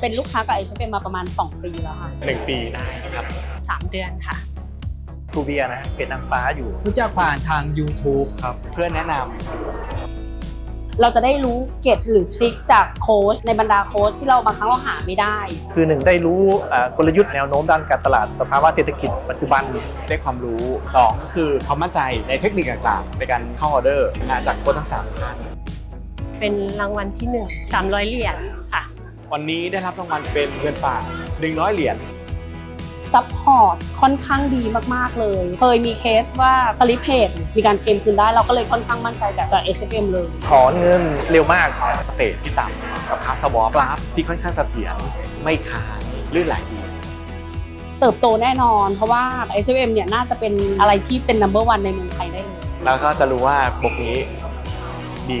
เป็นลูกค้ากับ h อ m มาประมาณ 2 ปีแล้วค่ะหนึ่งปีได้ครับ3 เดือนค่ะครูเบียร์นะเป็นนางฟ้าอยู่ รู้จักผ่านทาง YouTube ครับ เพื่อนแนะนเราจะได้รู้เกร็ดหรือทริคจากโค้ชในบรรดาโค้ชที่เราบางครั้งเราหาไม่ได้คือหนึ่งได้รู้อ่ากลยุทธ์แนวโน้มด้านการตลาดสภาวะเศรษฐกิจปัจจุบัน ได้ความรู้สองก็คือความมั่นใจในเทคนิคต่างๆ ในการเข้าออเดอร์นะจากโค้ชทั้งสามท่าน เป็นรางวัลที่ 1 300 เหรียญค่ะ วันนี้ได้รับรางวัลเป็นเงินฝาก100 เหรียญซัพพอร์ตค่อนข้างดีมาก ๆ เลย เคยมีเคสว่าสลิปเพจมีการเคลมคืนได้ เราก็เลยค่อนข้างมั่นใจแบบกับ h อ m เลย ถอนเงินเร็วมากสเตจที่ต่ำกับค่าสวอปกราฟที่ค่อนข้างเสถียรไม่ค้างลื่นไหลดีเติบโตแน่นอน เพราะว่า h อ m เนี่ยน่าจะเป็นอะไรที่เป็น number one ในเมืองไทยได้เลย แล้วก็จะรู้ว่าบกนี้ดี